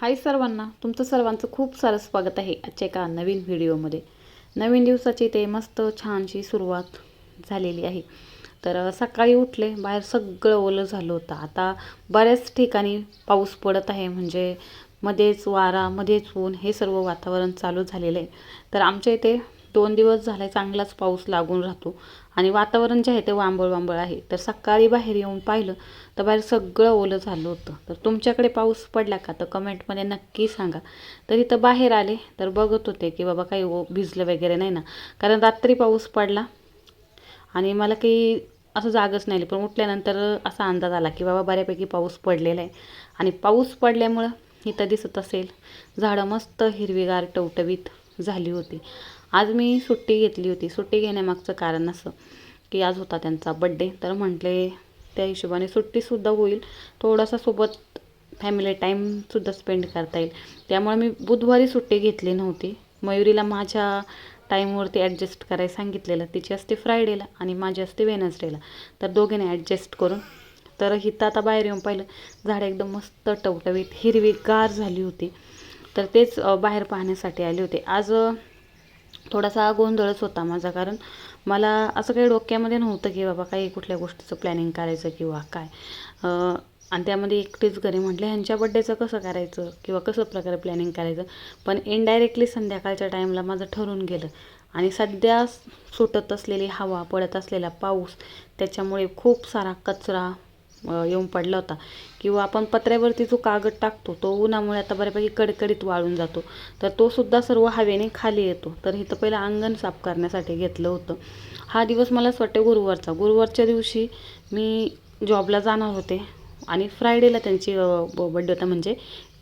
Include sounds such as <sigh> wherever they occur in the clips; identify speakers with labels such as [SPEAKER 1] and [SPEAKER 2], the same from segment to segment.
[SPEAKER 1] हाय सर्वांना तुमचं सर्वांचं खूप सारं स्वागत आहे आजच्या एका नवीन व्हिडिओमध्ये. नवीन दिवसाची ते मस्त छानशी सुरुवात झालेली आहे. तर सकाळी उठले बाहेर सगळं ओलं झालं होतं. आता बऱ्याच ठिकाणी पाऊस पडत आहे म्हणजे मध्येच वारा मध्येच ऊन हे सर्व वातावरण चालू झालेलं आहे. तर आमच्या इथे दोन दिवस झाले चांगलाच पाऊस लागून राहतो. आणि वातावरण जे आहे ते वांबळ वांबळ आहे. तर सकाळी बाहेर येऊन पाहिलं तर बाहेर सगळं ओलं झालं होतं. तर तुमच्याकडे पाऊस पडला का? तर कमेंटमध्ये नक्की सांगा. तर इथं बाहेर आले तर बघत होते की बाबा काही ओ- भिजलं वगैरे नाही ना. कारण रात्री पाऊस पडला आणि मला काही असं जागच नाही आली. पण उठल्यानंतर असा अंदाज आला की बाबा बऱ्यापैकी पाऊस पडलेला आहे. आणि पाऊस पडल्यामुळं इथं दिसत असेल झाडं मस्त हिरवीगार टवटवीत झाली होती. आज मी सुट्टी घेतली होती. सुट्टी घेण्यामागचं कारण असं की आज होता त्यांचा बड्डे तर म्हटले त्या हिशोबाने सुट्टीसुद्धा होईल. थोडासा सोबत फॅमिली टाईमसुद्धा स्पेंड करता येईल. त्यामुळे मी बुधवारी सुट्टी घेतली नव्हती. मयुरीला माझ्या टाईमवरती ॲडजस्ट करायला सांगितलेलं. तिची असते फ्रायडेला आणि माझी असते वेनसडेला तर दोघींनी ॲडजस्ट करून. तर हिथं आता बाहेर येऊन पाहिलं. झाडं एकदम मस्त टवटवीत हिरवीगार झाली होती. तर तेच बाहेर पाहण्यासाठी आले होते. आज थोडासा गोंधळच होता माझा कारण मला असं काही डोक्यामध्ये नव्हतं की बाबा काही कुठल्या गोष्टीचं प्लॅनिंग करायचं किंवा काय. आणि त्यामध्ये एकटीच घरी म्हटले ह्यांच्या बड्डेचं कसं करायचं किंवा कसं प्रकारे प्लॅनिंग करायचं? पण इनडायरेक्टली संध्याकाळच्या टाईमला माझं ठरून गेलं. आणि सध्या सुटत असलेली हवा पडत असलेला पाऊस त्याच्यामुळे खूप सारा कचरा येऊन पडला होता. किंवा आपण पत्र्यावरती जो कागद टाकतो तो उन्हामुळे आता बऱ्यापैकी कडकडीत वाळून जातो. तर तो सुद्धा सर्व हवेने खाली येतो. तर इथं पहिलं अंगण साफ करण्यासाठी घेतलं होतं. हा दिवस मला असं वाटतं गुरुवारचा. गुरुवारच्या दिवशी मी जॉबला जाणार होते. आणि फ्रायडेला त्यांची बड्डे होता. म्हणजे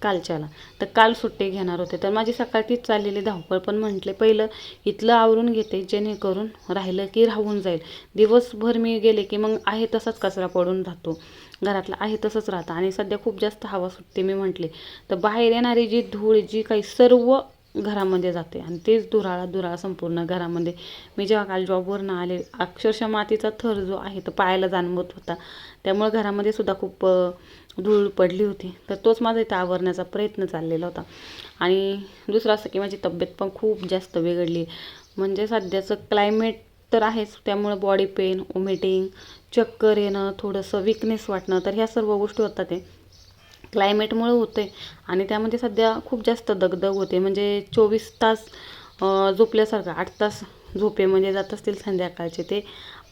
[SPEAKER 1] कालच्याला. तर काल सुट्टी घेणार होते. तर माझी सकाळ तीच चाललेली धावपळ. पण म्हटले पहिलं इथलं आवरून घेते जेणेकरून राहिलं की राहून जाईल. दिवसभर मी गेले की मग आहे तसाच कचरा पडून राहतो. घरातला आहे तसंच राहतं. आणि सध्या खूप जास्त हवा सुटते मी म्हटले. तर बाहेर येणारी जी धूळ जी काही सर्व घरामध्ये जाते आणि तेच धुराळा धुराळा संपूर्ण घरामध्ये. मी जेव्हा काल जॉबवरनं आले अक्षरशः मातीचा थर जो आहे तो पायाला जाणवत होता. त्यामुळे घरामध्ये सुद्धा खूप धूळ पडली होती. तर तोच माझा इथं आवरण्याचा प्रयत्न चाललेला होता. आणि दुसरं असं की माझी तब्येत पण खूप जास्त बिघडली. म्हणजे सध्याचं क्लायमेट तर आहेच. त्यामुळं बॉडी पेन ओमिटिंग चक्कर येणं थोडंसं विकनेस वाटणं तर ह्या सर्व गोष्टी होतात ते. क्लायमेटमुळं होतं आहे आणि त्यामध्ये सध्या खूप जास्त दगदग होते. म्हणजे चोवीस तास झोपल्यासारखं आठ तास झोपेमध्ये म्हणजे जात असतील संध्याकाळचे ते.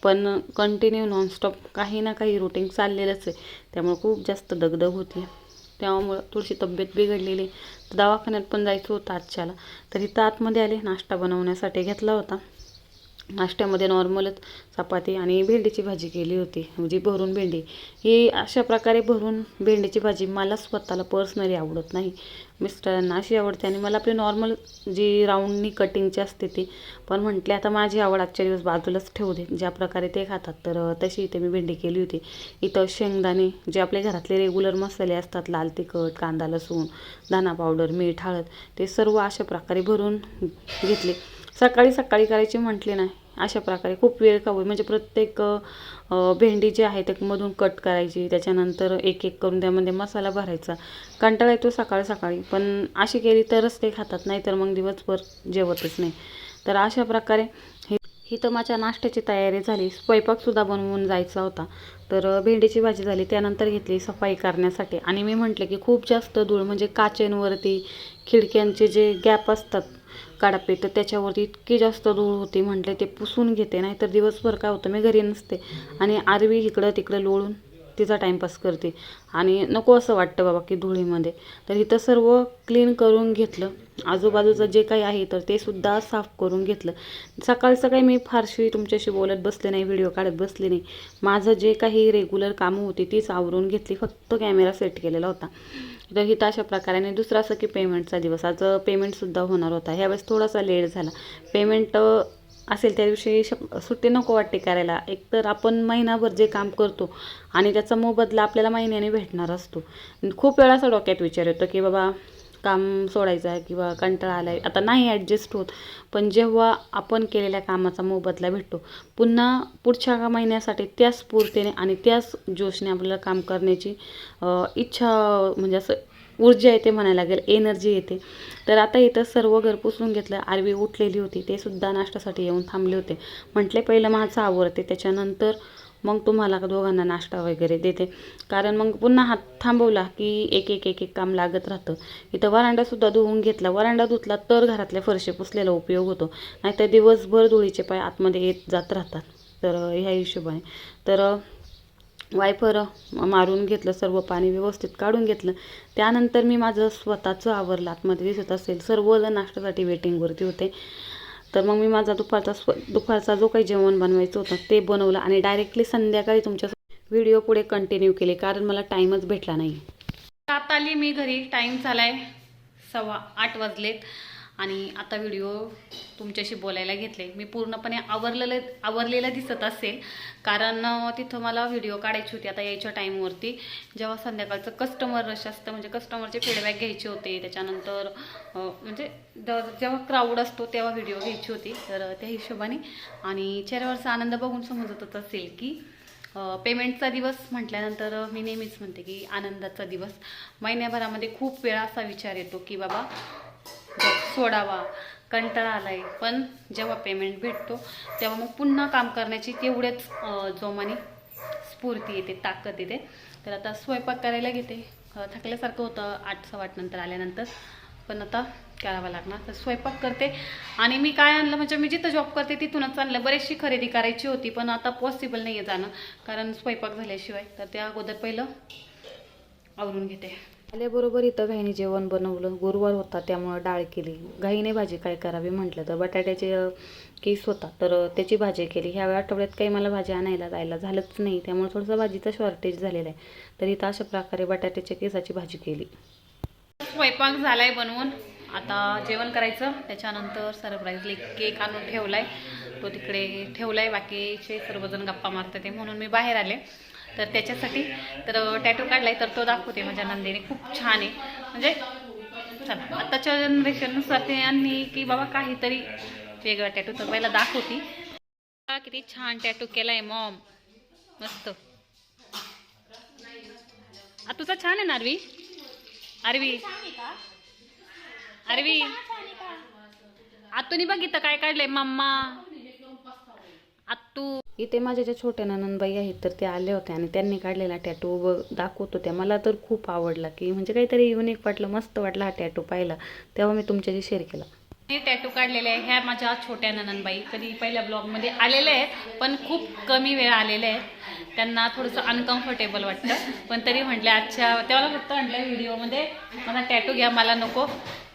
[SPEAKER 1] पण कंटिन्यू नॉनस्टॉप काही ना काही रुटीन चाललेलंच आहे. त्यामुळे खूप जास्त दगदग होती. त्यामुळं थोडीशी तब्येत बिघडलेली. तर दवाखान्यात पण जायचं होतं आजच्याला. तर इथं आतमध्ये आले नाश्ता बनवण्यासाठी घेतला होता. नाश्त्यामध्ये नॉर्मलच चपाती आणि भेंडीची भाजी केली होती म्हणजे भरून भेंडी. ही अशा प्रकारे भरून भेंडीची भाजी मला स्वतःला पर्सनली आवडत नाही. मिस्टरांना अशी आवडते आणि मला आपली नॉर्मल जी राऊंडनी कटिंगची असते ती पण म्हटले आता माझी आवड आजच्या दिवस बाजूलाच ठेवू दे. ज्या प्रकारे ते खातात तर तशी इथे मी भेंडी केली होती. इथं शेंगदाणे जे आपले घरातले रेग्युलर मसाले असतात लाल तिखट कांदा लसूण दाणा पावडर मीठ हळद ते सर्व अशा प्रकारे भरून घेतले. सकाळी सकाळी करायची म्हटली नाही अशा प्रकारे. खूप वेळ का होईल म्हणजे प्रत्येक भेंडी जी आहे ते मधून कट करायची. त्याच्यानंतर एक एक करून त्यामध्ये मसाला भरायचा. कंटाळा येतो सकाळी सकाळी. पण अशी केली तरच ते खातात. नाही तर मग दिवसभर जेवतच नाही. तर अशा प्रकारे हे ही तर माझ्या नाश्त्याची तयारी झाली. स्वयंपाकसुद्धा बनवून जायचा होता. तर भेंडीची भाजी झाली. त्यानंतर घेतली सफाई करण्यासाठी. आणि मी म्हटलं की खूप जास्त धूळ म्हणजे काचेंवरती खिडक्यांचे जे गॅप असतात काडापे तर त्याच्यावरती इतकी जास्त धूळ होती म्हटले ते पुसून घेते नाही तर दिवसभर काय होतं मी घरी नसते. आणि आरवी इकडं तिकडं लोळून तिचा टाईमपास करते. आणि नको असं वाटतं बाबा की धुळीमध्ये. तर इथं सर्व क्लीन करून घेतलं. आजूबाजूचं जे काही आहे तर ते सुद्धा साफ करून घेतलं. सकाळ सकाळी मी फारशी तुमच्याशी बोलत बसले नाही व्हिडिओ काढत बसले नाही. माझं जे काही रेग्युलर कामं होती तीच आवरून घेतली. फक्त कॅमेरा सेट केलेला होता. तर हिथं अशा प्रकारे आणि दुसरं असं की पेमेंटचा दिवस. आज पेमेंटसुद्धा होणार होता. ह्यावेळेस थोडासा लेट झाला. पेमेंट असेल त्या दिवशी श सुट्टी नको वाटते करायला. एकतर आपण महिनाभर जे काम करतो आणि त्याचा मोबदला आपल्याला महिन्याने भेटणार असतो. खूप वेळा असा डोक्यात विचार येतो की बाबा काम सोडायचं आहे किंवा कंटाळा आला आहे आता नाही ॲडजस्ट होत पण जेव्हा आपण केलेल्या कामाचा मोबदला भेटतो पुन्हा पुढच्या महिन्यासाठी त्याच स्फूर्तीने आणि त्याच जोशने आपल्याला काम करण्याची इच्छा म्हणजे असं ऊर्जा येते म्हणायला लागेल एनर्जी येते. तर आता इथं सर्व घर पुसून घेतलं आरवी उठलेली होती ते सुद्धा नाश्त्यासाठी येऊन थांबले होते. म्हटले पहिलं माझं आवडते त्याच्यानंतर मग तुम्हाला दोघांना नाश्ता वगैरे देते. कारण मग पुन्हा हात थांबवला की एक एक एक एक काम लागत राहतं. इथं वरांडासुद्धा धुवून घेतला. वरांडा धुतला तर घरातल्या फरशे पुसलेला उपयोग होतो. नाहीतर दिवसभर धुळीचे पाय आतमध्ये येत जात राहतात. तर ह्या हिशोबाने. तर वायफर मारून घेतलं सर्व पाणी व्यवस्थित काढून घेतलं. त्यानंतर मी माझं स्वतःचं आवरलं. आतमध्ये दिसत असेल सर्वजण नाश्त्यासाठी वेटिंगवरती होते. तर मग मी माझा दुपारचा स्व दुपारचा जो काही जेवण बनवायचं होतं ते बनवलं आणि डायरेक्टली संध्याकाळी तुमच्या व्हिडिओ पुढे कंटिन्यू केले कारण मला टाईमच भेटला नाही. आता आली मी घरी. टाईम झालाय सव्वा आठ वाजलेत. आणि आता व्हिडिओ तुमच्याशी बोलायला घेतले. मी पूर्णपणे आवरलेलं आवरलेलं दिसत असेल. कारण तिथं मला व्हिडिओ काढायची होती आता यायच्या टाईमवरती जेव्हा संध्याकाळचं कस्टमर रश असतं म्हणजे कस्टमरचे फीडबॅक घ्यायचे होते. त्याच्यानंतर म्हणजे जेव्हा क्राऊड असतो तेव्हा व्हिडिओ घ्यायची होती. तर त्या हिशोबाने. आणि चेहऱ्यावरचा आनंद बघून समजतच असेल की पेमेंटचा दिवस म्हटल्यानंतर मी नेहमीच म्हणते की आनंदाचा दिवस. महिन्याभरामध्ये खूप वेळा असा विचार येतो की बाबा सोडावा कंटाळा आलाय. पण जेव्हा पेमेंट भेटतो तेव्हा मग पुन्हा काम करण्याची तेवढेच जोमाने स्फूर्ती येते ताकद येते. तर आता स्वयंपाक करायला घेते. थकल्यासारखं होतं आठ सहा नंतर आल्यानंतर. पण आता करावं लागणार. तर स्वयंपाक करते. आणि मी काय आणलं म्हणजे मी जिथं जॉब करते तिथूनच आणलं. बरेचशी खरेदी करायची होती पण आता पॉसिबल नाही आहे जाणं. कारण स्वयंपाक झाल्याशिवाय. तर त्या अगोदर पहिलं आवरून घेते. आल्याबरोबर इथं घाईने जेवण बनवलं गुरुवार होता त्यामुळं डाळ केली. घाईने भाजी काय करावी म्हटलं तर बटाट्याचे केस होता तर त्याची भाजी केली. ह्या आठवड्यात काही मला भाजी आणायला जायला झालंच नाही त्यामुळे थोडंसं भाजीचं शॉर्टेज झालेलं आहे. तर इथं अशा प्रकारे बटाट्याच्या केसाची भाजी केली. स्वयंपाक झालाय बनवून. आता जेवण करायचं. त्याच्यानंतर सरप्राईजली केक आणून ठेवलाय. तो तिकडे ठेवलाय. बाकीचे सर्वजण गप्पा मारतात ते म्हणून मी बाहेर आले. तर त्याच्यासाठी तर टॅटू काढलाय तर तो दाखवते माझ्या नंदीने. खूप छान आहे. म्हणजे चला आताच्या जनरेशननुसार ते आणि की बाबा काहीतरी वेगळा टॅटू तर पहिला दाखवती. किती छान टॅटू केलाय मॉम मस्त. तुझा छान आहे ना अरवी? अरवी. अरवी. आतूनी बघितलं काय काढलंय मम्मा. आत्तू इथे माझ्या ज्या छोट्या ननंदबाई आहेत तर त्या आल्या होत्या आणि त्यांनी काढलेला टॅटू ब दाखवत होत्या मला तर खूप आवडला की म्हणजे काहीतरी युनिक वाटलं मस्त वाटलं हा टॅटू पाहिला तेव्हा मी तुमच्याशी शेअर केला. हे टॅटू काढलेले आहे ह्या माझ्या छोट्या ननंदबाई. कधी पहिल्या ब्लॉगमध्ये आलेले आहेत पण खूप कमी वेळा आलेले आहेत. त्यांना थोडंसं अनकम्फर्टेबल वाटतं. पण तरी म्हटलं आजच्या तेव्हा फक्त म्हटलं व्हिडिओमध्ये मला टॅटू घ्या मला नको.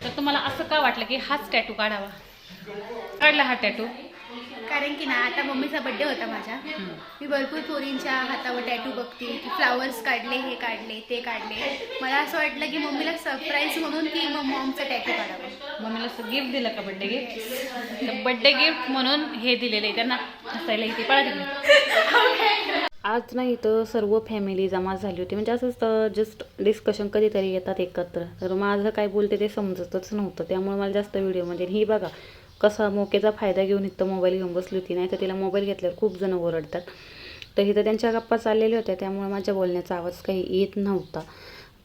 [SPEAKER 1] तर तुम्हाला असं का वाटलं की हाच टॅटू काढावा? काढला हा टॅटू
[SPEAKER 2] कारण की ना आता मम्मीचा बड्डे होता माझ्या. मी भरपूर पोरींच्या हातावर टॅटू बघते की फ्लावर्स काढले हे काढले ते काढले. मला असं वाटलं की मम्मीला सरप्राईज म्हणून की मग टॅटू काढावं.
[SPEAKER 1] मम्मीला असं गिफ्ट दिलं का बड्डे गिफ्ट तर बड्डे गिफ्ट म्हणून हे दिलेलं आहे त्यांना. हसायला इथे पळा आज नाही तर सर्व फॅमिली जमा झाली होती. म्हणजे असंच जस्ट डिस्कशन कधीतरी येतात एकत्र. तर माझं काय बोलते ते समजतच नव्हतं. त्यामुळे मला जास्त व्हिडिओमध्ये ही बघा कसा मोकेचा फायदा घेऊन इथं मोबाईल घेऊन बसली होती नाही तर तिला मोबाईल घेतल्यावर खूप जण ओरडतात. तर इथं त्यांच्या गप्पा चाललेल्या होत्या त्यामुळे माझ्या बोलण्याचा आवाज काही येत नव्हता.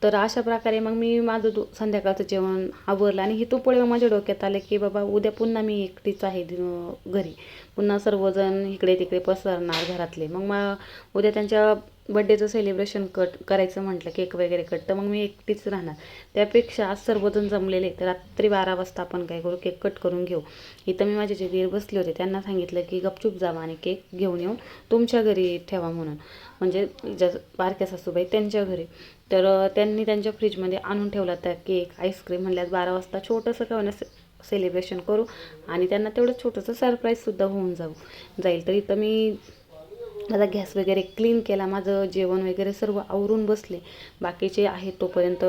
[SPEAKER 1] तर अशा प्रकारे मग मी माझं दु संध्याकाळचं जेवण आवरलं आणि इथून पुढे माझ्या डोक्यात आलं की बाबा उद्या पुन्हा मी एकटीच आहे घरी. पुन्हा सर्वजण इकडे तिकडे पसरणार घरातले. मग मग उद्या त्यांच्या बड्डेचं सेलिब्रेशन कट करायचं म्हटलं केक वगैरे कट तर मग मी एकटीच राहणार. त्यापेक्षा आज सर्वजण जमलेले तर रात्री बारा वाजता आपण काय करू केक कट करून घेऊ. इथं मी माझे जे वीर बसले होते त्यांना सांगितलं की गपचूप जावा आणि केक घेऊन येऊन तुमच्या घरी ठेवा म्हणून. म्हणजे ज्या बारक्या सासूबाई त्यांच्या घरी. तर त्यांनी त्यांच्या फ्रीजमध्ये आणून ठेवला त्या केक आईस्क्रीम म्हणल्यास बारा वाजता छोटंसं का होण्या सेलिब्रेशन करू आणि त्यांना तेवढं छोटंसं सरप्राईजसुद्धा होऊन जाऊ जाईल. तर इथं मी माझा गॅस वगैरे क्लीन केला माझं जेवण वगैरे सर्व आवरून बसले. बाकीचे आहेत तोपर्यंत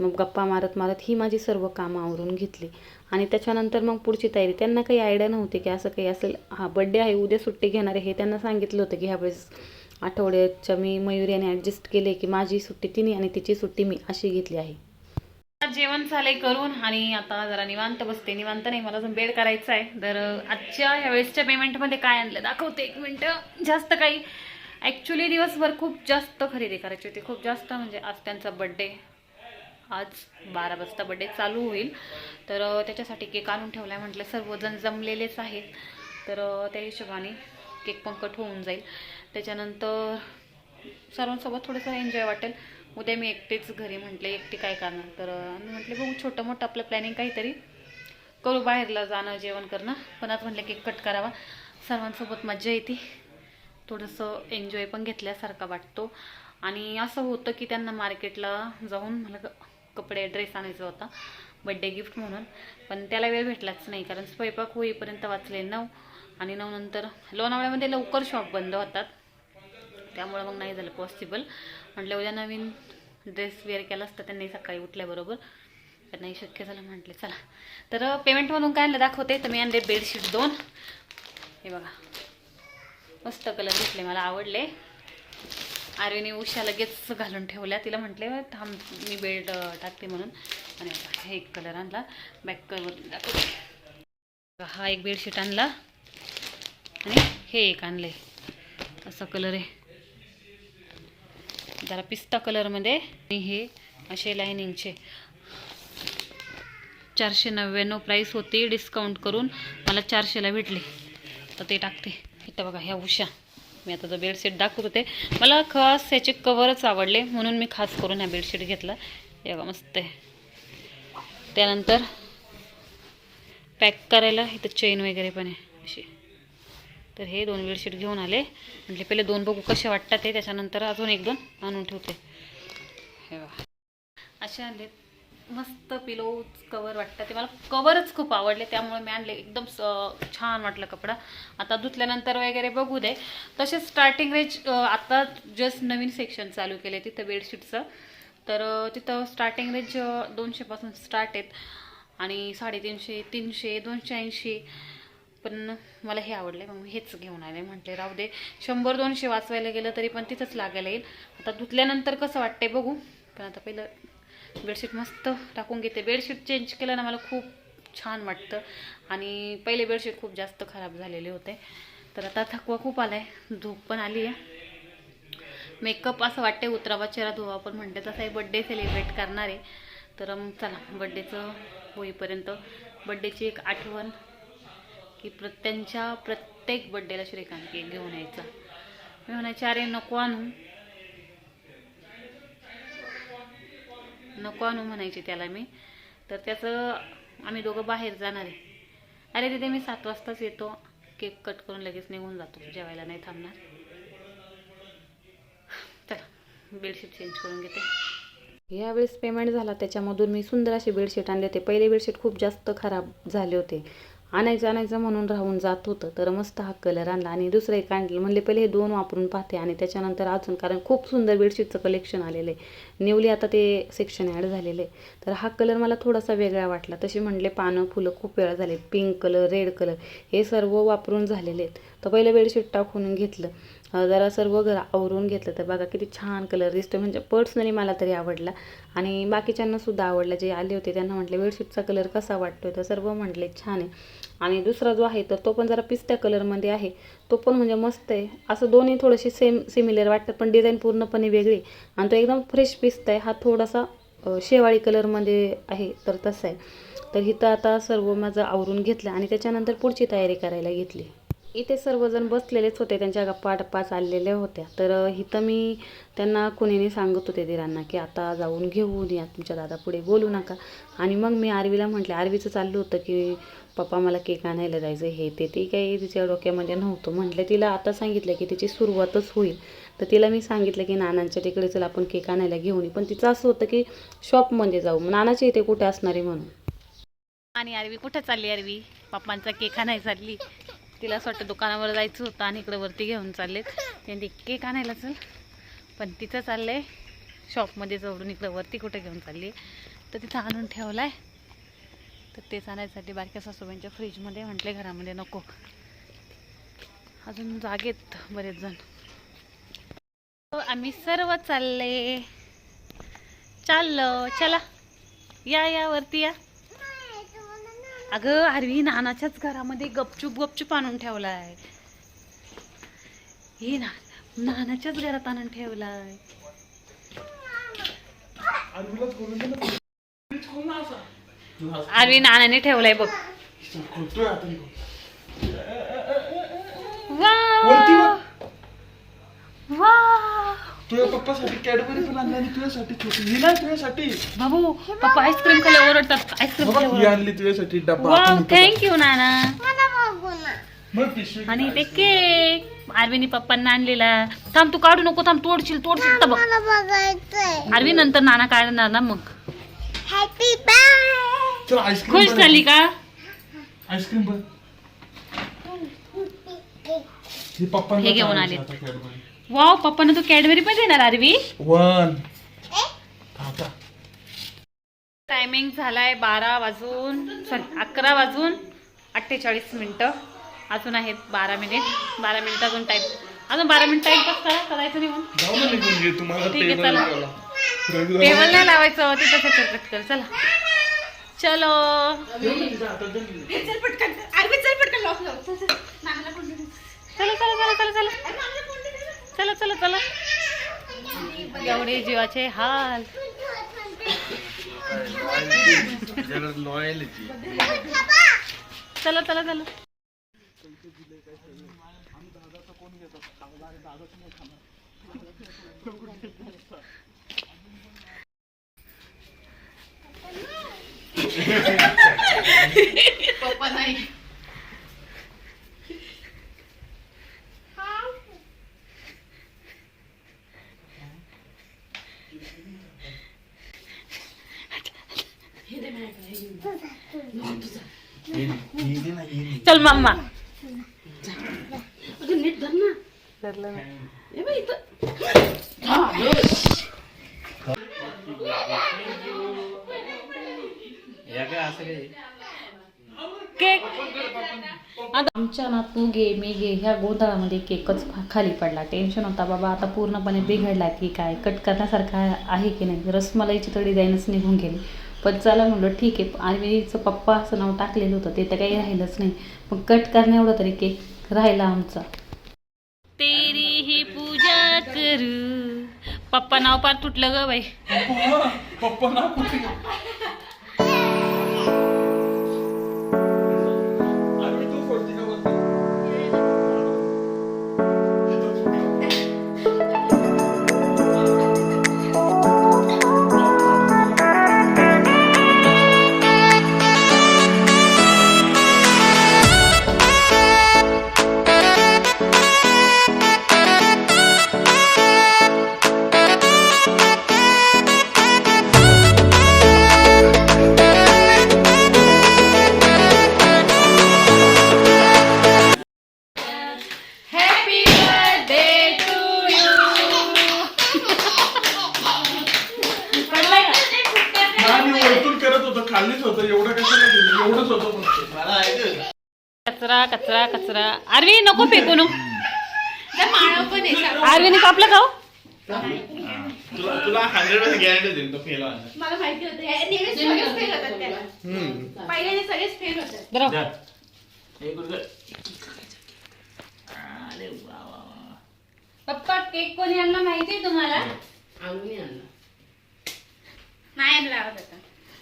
[SPEAKER 1] मग गप्पा मारत मारत ही माझी सर्व कामं आवरून घेतली. आणि त्याच्यानंतर मग पुढची तयारी. त्यांना काही आयडिया नव्हती की असं काही असेल. हा बड्डे आहे उद्या सुट्टी घेणार आहे हे त्यांना सांगितलं होतं की ह्यावेळेस आठवड्याच्या मी मयुरी यांनी ॲडजस्ट केले की माझी सुट्टी तिने आणि तिची सुट्टी मी अशी घेतली आहे. जेवण झालंय करून आणि आता जरा निवांत बसते. निवांत नाही मला अजून बेड करायचा आहे तर आजच्या ह्या वेळेसच्या पेमेंटमध्ये काय आणलं? दाखवते एक मिनटं. जास्त काही ॲक्च्युली दिवसभर खूप जास्त खरेदी करायची होती. खूप जास्त म्हणजे आज त्यांचा बड्डे आज बारा वाजता बड्डे चालू होईल. तर त्याच्यासाठी केक आणून ठेवला आहे म्हटलं सर्वजण जमलेलेच आहेत. तर त्या हिशोबाने केक पण कट होऊन जाईल. त्याच्यानंतर सर्वांसोबत थोडंसं एन्जॉय वाटेल. उद्या मी एकटेच घरी म्हटले एकटी काय करणार? तर अ, मी म्हटले बघू छोटं मोठं आपलं प्लॅनिंग काहीतरी करू बाहेरला जाणं जेवण करणं. पण आज म्हटलं केक कट करावा. सर्वांसोबत मज्जा येते. थोडंसं एन्जॉय पण घेतल्यासारखा वाटतो. आणि असं होतं की त्यांना मार्केटला जाऊन मला क- कपडे ड्रेस आणायचा होता. बड्डे गिफ्ट म्हणून. पण त्याला वेळ भेटलाच नाही. कारण स्वयंपाक होईपर्यंत वाचले नऊ आणि नऊ नंतर लोणावळ्यामध्ये लवकर शॉप बंद होतात. त्यामुळं मग नाही झालं पॉसिबल म्हटलं उद्या नवीन ड्रेस वेअर केला असता त्यांनी सकाळी उठल्याबरोबर. तर नाही शक्य झालं म्हटले चला. तर पेमेंटमधून काय आणलं दाखवते. तर मी आणले बेडशीट दोन. हे बघा. मस्त कलर घेतले मला आवडले. आर्वीने उषा लगेच घालून ठेवल्या. तिला म्हटले थांब मी बेड टाकते म्हणून. आणि हे एक कलर आणला. बॅक कलर दाखवते. हा एक बेडशीट आणला. आणि हे एक आणले. असा कलर आहे. जरा पिस्ता कलरमध्ये आणि हे असे लायनिंगचे चारशे नव्याण्णव प्राईस होती. डिस्काउंट करून मला चारशेला भेटली. तर ते टाकते. इथं बघा ह्या उषा. मी आता जो बेडशीट दाखवत होते. मला खास ह्याचे कवरच आवडले. म्हणून मी खास करून ह्या बेडशीट घेतला. हे बघा मस्त आहे. त्यानंतर पॅक करायला इथं चेन वगैरे पण आहे. अशी. तर हे दोन बेडशीट घेऊन आले. म्हटले पहिले दोन बघू कसे वाटतात ते त्याच्यानंतर अजून एक दोन आणून ठेवते. हे बघा. असे आणले. मस्त पिलो कवर वाटतं ते मला कवरच खूप आवडले. त्यामुळे मी आणले. एकदम स- छान वाटलं कपडा. आता धुतल्यानंतर वगैरे बघू दे. तसेच स्टार्टिंग रेंज आता जस्ट नवीन सेक्शन चालू केले तिथं बेडशीटचं तर तिथं स्टार्टिंग रेंज दोनशेपासून स्टार्ट आहेत. आणि साडेतीनशे तीनशे दोनशे ऐंशी. पण मला हे आवडलं मग मी हेच घेऊन आले. म्हटले राहू दे. शंभर दोनशे वाचवायला गेलं तरी पण तिथंच लागायला येईल. आता धुतल्यानंतर कसं वाटतंय बघू. पण आता पहिलं बेडशीट मस्त टाकून घेते. बेडशीट चेंज केलं ना मला खूप छान वाटतं. आणि पहिले बेडशीट खूप जास्त खराब झालेले होते. तर आता थकवा खूप आला आहे झोप पण आली आहे. मेकअप असं वाटते उतरावा चेहरा धुवा पण म्हणते तसं आहे बड्डे सेलिब्रेट करणार आहे. तर मग चला बड्डेचं होईपर्यंत बड्डेची एक आठवण की प्रत्येकच्या प्रत्येक बड्डेला श्रीकांत केक घेऊन यायचा. मी म्हणायचे अरे नको आणू. नको आणू म्हणायचे त्याला मी. तर त्याचं आम्ही दोघं बाहेर जाणार आहे. अरे तिथे मी सात वाजताच येतो. केक कट करून लगेच निघून जातो. जेवायला नाही थांबणार. चला बेडशीट चेंज करून घेते. यावेळेस पेमेंट झाला. त्याच्यामधून मी सुंदर अशी बेडशीट आणले होते. पहिले बेडशीट खूप जास्त खराब झाले होते. आणायचं आणायचं म्हणून राहून जात होतं. तर मस्त हा कलर आणला आणि दुसरं एक आणलं. म्हणले पहिले हे दोन वापरून पाहते. आणि त्याच्यानंतर अजून कारण खूप सुंदर बेडशीटचं कलेक्शन आलेलं आहे. न्यूली आता ते सेक्शन ॲड झालेलं आहे. तर हा कलर मला थोडासा वेगळा वाटला. तसे म्हणले पानं फुलं खूप वेळा झाले पिंक कलर रेड कलर हे सर्व वापरून झालेले आहेत. तर पहिलं बेडशीट टाकून घेतलं. जरा सर्व घर आवरून घेतलं. तर बघा किती छान कलर दिसतो म्हणजे पर्सनली मला तरी आवडला. आणि बाकीच्यांनासुद्धा आवडला. जे आले होते त्यांना म्हटले बेडशीटचा कलर कसा वाटतोय? तर सर्व म्हटले छान आहे. आणि दुसरा जो आहे तर तो पण जरा पिस्त्या कलरमध्ये आहे. तो पण म्हणजे मस्त आहे. असं दोन्ही थोडेसे सेम सिमिलर वाटतात पण डिझाईन पूर्णपणे वेगळी आणि तो एकदम फ्रेश पिस्ता आहे. हा थोडासा शेवाळी कलरमध्ये आहे तर तसा आहे. तर हिथं आता सर्व माझं आवरून घेतलं आणि त्याच्यानंतर पुढची तयारी करायला घेतली. इथे सर्वजण बसलेलेच होते त्यांच्या गप्पा टप्पा चाललेल्या होत्या. तर इथं मी त्यांना कुणीने सांगत होते दिरांना की आता जाऊन घेऊन या तुमच्या दादा पुढे बोलू नका. आणि मग मी आरवीला म्हटलं आरवीचं चाललं होतं की पप्पा मला केक आणायला जायचं हे ते ती काही तिच्या डोक्यामध्ये नव्हतं. म्हटलं तिला आता सांगितलं की तिची सुरुवातच होईल. तर तिला मी सांगितलं की नानांच्या तिकडे चला आपण केक आणायला घेऊन पण तिचं असं होतं की शॉपमध्ये जाऊ. नानाच्या इथे कुठे असणार आहे म्हणून. आणि अरवी कुठं चालली अरवी पप्पांचा केक आणायला चालली. तिला असं वाटतं दुकानावर जायचं होतं आणि इकडं वरती घेऊन चाललेत. त्यांनी केक आणायला चल. पण तिचं आहे शॉपमध्ये जोडून इकडं वरती कुठं घेऊन चालली. तर तिथं आणून ठेवलाय. तर तेच आणायसाठी बारक्या सासूबाईंच्या फ्रीजमध्ये म्हटले घरामध्ये नको. अजून जागेत बरेच जण. हो, आम्ही सर्व चालले. चाललं. चला. या या वरती या. अगं आरवी नानाच्याच घरामध्ये गपचूप गपचूप आणून ठेवलाय. हे ना नानाच्याच घरात आणून ठेवलाय.
[SPEAKER 3] आहे
[SPEAKER 1] आरवी नानाने ठेवलाय बघ
[SPEAKER 3] खोलतोय आता मी खोल.
[SPEAKER 1] वाव!
[SPEAKER 3] वरती बघ.
[SPEAKER 1] वाव!
[SPEAKER 3] तुझ्या पप्पासाठी कॅडबरी पण आणली आणि तुझ्यासाठी छोटी. ही नाही तुझ्यासाठी.
[SPEAKER 1] बाबू पप्पा आईस्क्रीम खाली ओरडतात. आईस्क्रीम
[SPEAKER 3] बाबा आणली तुझ्यासाठी डब्बा.
[SPEAKER 1] वाव थँक्यू नाना.
[SPEAKER 3] मग पिशवी
[SPEAKER 1] आणि ते केक आरवीने पप्पांना आणलेला. थांब तू काढू नको थांब तोडशील तोडशील. तर बघ. आरवी नंतर नाना काढणार ना मग.
[SPEAKER 3] चल आईस्क्रीम
[SPEAKER 1] खुश झाली का?
[SPEAKER 3] आईस्क्रीम बघ ही पप्पा
[SPEAKER 1] हे घेऊन आलेत. वाव पप्पांना तू कॅडबरी पण देणार आरवी?
[SPEAKER 3] वन.
[SPEAKER 1] टायमिंग झालाय बारा वाजून सॉरी अकरा वाजून अठ्ठेचाळीस मिनिटं. अजून आहेत बारा मिनिट. बारा मिनिट अजून टाईम अजून बारा मिनिट टाईमपास करा करायचं नाही मग
[SPEAKER 3] जाऊ ना निघून घे तुम्हाला
[SPEAKER 1] ठीक आहे,
[SPEAKER 3] टेबल
[SPEAKER 1] चला. टेबल. नाही लावायचं तिथं त्याच्यात कट कर चला. चलो.
[SPEAKER 2] चल पटकन. आरवी चल पटकन लॉक लाव चल, चल. नानाला कोण देते?
[SPEAKER 1] चला चला. चला चला चला चला चला चला. एवढे जीवाचे हाल. चला चला चला.
[SPEAKER 2] पप्पा नाही.
[SPEAKER 3] ना.
[SPEAKER 1] चल मम्मा केक. आता आमच्या ना तू घे मी घे ह्या गोंधळामध्ये केकच खाली पडला. टेन्शन होता बाबा आता पूर्णपणे बिघडला की काय? कट करण्यासारखा आहे की नाही? रसमलाईची तडी जाईनच निघून गेली. पण चला म्हणलं ठीक आहे. आर्मीचं पप्पा असं नाव टाकलेलं होतं ते तर काही राहिलंच नाही. पण कट करण्या एवढं तरी केक राहिला आमचा. तेरी ही पूजा करू. पप्पा नाव पार तुटलं ग बाई.
[SPEAKER 3] पप्पा, पप्पा करत होतं एवढं कशाला केलं एवढंच होतं फक्त.
[SPEAKER 1] कचरा कचरा कचरा आरवी नको फेकू नको
[SPEAKER 2] माळव पण आहे सारखं.
[SPEAKER 1] आरवीने कापलं का हो?
[SPEAKER 3] तुला तुला हंड्रेड गॅरंटी देईन तो फेल.
[SPEAKER 2] मला माहिती होतं हे नेहमीच सगळेच फेल होतात त्याला
[SPEAKER 3] हम्म.
[SPEAKER 2] पहिल्याने सगळेच फेल होतात
[SPEAKER 1] जरा
[SPEAKER 3] जा. हे करू दे. अरे वा वा वा.
[SPEAKER 1] पप्पा केक कोणी आणला माहितीये तुम्हाला
[SPEAKER 2] नाही आणलं आवडत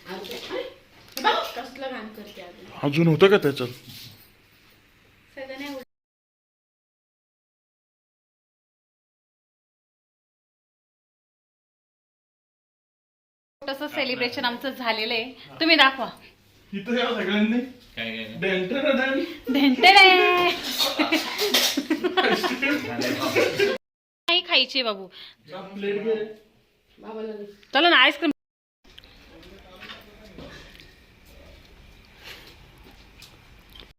[SPEAKER 2] अजून
[SPEAKER 3] अजून होतं का त्याच्यात.
[SPEAKER 1] तसं सेलिब्रेशन आमचं झालेलं आहे. तुम्ही दाखवा.
[SPEAKER 3] इथं या सगळ्यांनी. डेंटर <laughs>
[SPEAKER 1] नाही खायचे बाबू.
[SPEAKER 3] प्लेट घे.
[SPEAKER 1] चला ना आईस्क्रीम